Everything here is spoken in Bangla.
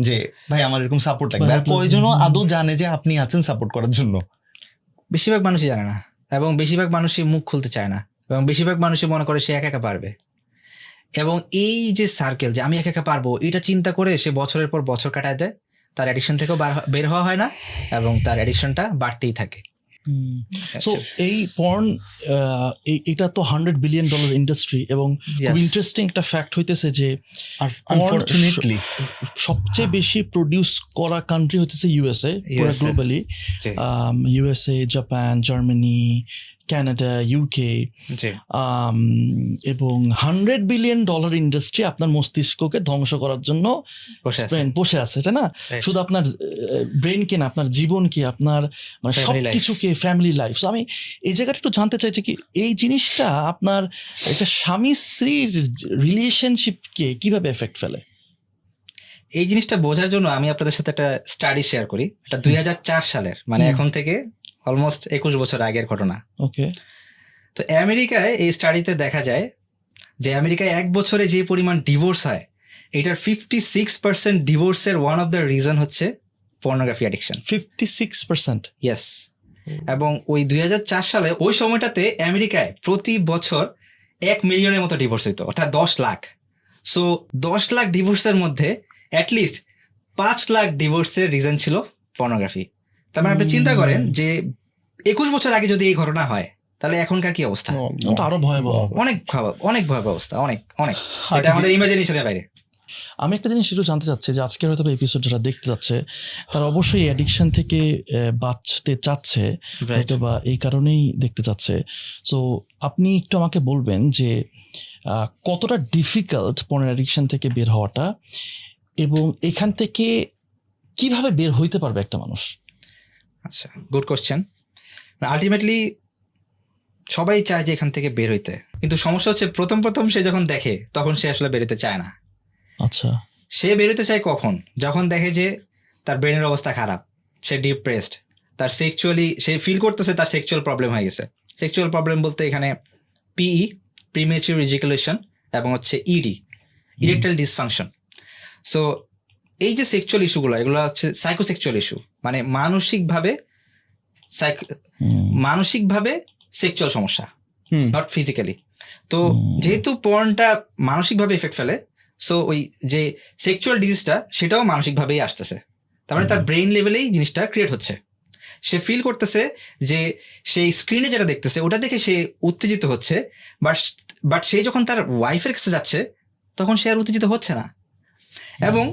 যে ভাই আমার এরকম সাপোর্ট লাগবে। আর কয়জনও আদৌ জানে যে আপনি আছেন সাপোর্ট করার জন্য। বেশিরভাগ মানুষই জানে না এবং বেশিরভাগ মানুষই মুখ খুলতে চায় না এবং বেশিরভাগ মানুষই মনে করে সে একা একা পারবে। এবং এই যে সার্কেল যে আমি একা একা পারব এটা চিন্তা করে সে বছরের পর বছর কাটায় দেয় তার অ্যাডিকশন থেকেও বার- বের হওয়া হয় না এবং তার অ্যাডিকশনটা বাড়তেই থাকে। সো এই পর্ন এটা তো হান্ড্রেড বিলিয়ন ডলার ইন্ডাস্ট্রি এবং ইন্টারেস্টিং একটা ফ্যাক্ট হইতেছে যে আনফরচুনেটলি সবচেয়ে বেশি প্রডিউস করা কান্ট্রি হইতেছে ইউএসএ পুরো globally USA Japan Germany Canada UK. এবং হান্ড্রেড বিলিয়ন ডলার ইন্ডাস্ট্রি আপনার মস্তিষ্ককে ধ্বংস করার জন্য বসে আছে। তাই না? শুধু আপনার ব্রেনকে না আপনার জীবন জীবনকে আপনার মানে সব কিছুকে ফ্যামিলি লাইফ আমি এই জায়গাটা একটু জানতে চাইছি কি এই জিনিসটা আপনার একটা স্বামী স্ত্রীর রিলেশনশিপকে কীভাবে এফেক্ট ফেলে? এই জিনিসটা বোঝার জন্য আমি আপনাদের সাথে একটা স্টাডি শেয়ার করি। এটা দুই হাজার চার সালের। মানে এখন থেকে অলমোস্ট একুশ বছর আগের ঘটনা। ওকে তো আমেরিকায় এই স্টাডিতে দেখা যায় যে আমেরিকায় এক বছরে যে পরিমাণ ডিভোর্স হয় এটার ফিফটি সিক্স পার্সেন্ট ডিভোর্সের ওয়ান অফ দ্য রিজন হচ্ছে pornography addiction fifty six percent yes এবং ওই দুই হাজার চার সালে ওই সময়টাতে আমেরিকায় প্রতি বছর এক মিলিয়নের মতো ডিভোর্স হইতো অর্থাৎ দশ লাখ। সো দশ লাখ ডিভোর্সের মধ্যে অ্যাটলিস্ট পাঁচ লাখ ডিভোর্সের রিজন ছিল পর্নোগ্রাফি তার মানে আপনি চিন্তা করেন যে একুশ বছর আগে যদি এই ঘটনা হয় তাহলে এখনকার কি অবস্থা? তো আরও ভয়াবহ। অনেক ভয়াবহ অনেক ভয়াবহ অবস্থা অনেক অনেক। এটা আমাদের ইমাজিনেশনের বাইরে। আমি একটা জিনিস একটু জানতে চাচ্ছি যে আজকের হয়তো এপিসোড যারা দেখতে যাচ্ছে তারা অবশ্যই অ্যাডিকশন থেকে আহ, বাঁচতে চাচ্ছে হয়তো বা এই কারণেই দেখতে চাচ্ছে। সো আপনি একটু আমাকে বলবেন যে আহ, কতটা ডিফিকাল্ট পনেরো অ্যাডিকশন থেকে বের হওয়াটা এবং এখান থেকে কীভাবে বের হইতে পারবে একটা মানুষ? আচ্ছা গুড কোশ্চেন আলটিমেটলি সবাই চায় যে এখান থেকে বের হইতে। কিন্তু সমস্যা হচ্ছে প্রথম প্রথম সে যখন দেখে তখন সে আসলে বেরোতে চায় না। আচ্ছা। সে বেরোতে চায় কখন? যখন দেখে যে তার ব্রেনের অবস্থা খারাপ সে ডিপ্রেসড তার সেক্সুয়ালি সে ফিল করতেছে তার সেক্সুয়াল প্রবলেম হয়ে গেছে। সেক্সুয়াল প্রবলেম বলতে এখানে পিই প্রিমেচিউর ইজিকুলেশন এবং হচ্ছে ইডি ইরেকটাইল ডিসফাংশন সো এই যে সেক্সুয়াল ইস্যুগুলো এগুলো হচ্ছে সাইকোসেক্সুয়াল ইস্যু মানে মানসিকভাবে মানসিকভাবে সেক্সুয়াল সমস্যা নট ফিজিক্যালি তো যেহেতু পর্নটা মানসিকভাবে এফেক্ট ফেলে সো ওই যে সেক্সুয়াল ডিজিজটা সেটাও মানসিকভাবেই আসতেছে। তার মানে তার ব্রেইন লেভেলেই জিনিসটা ক্রিয়েট হচ্ছে। সে ফিল করতেছে যে সেই স্ক্রিনে যেটা দেখতেছে ওটা দেখে সে উত্তেজিত হচ্ছে বাট বাট সে যখন তার ওয়াইফের কাছে যাচ্ছে তখন সে আর উত্তেজিত হচ্ছে না। এবং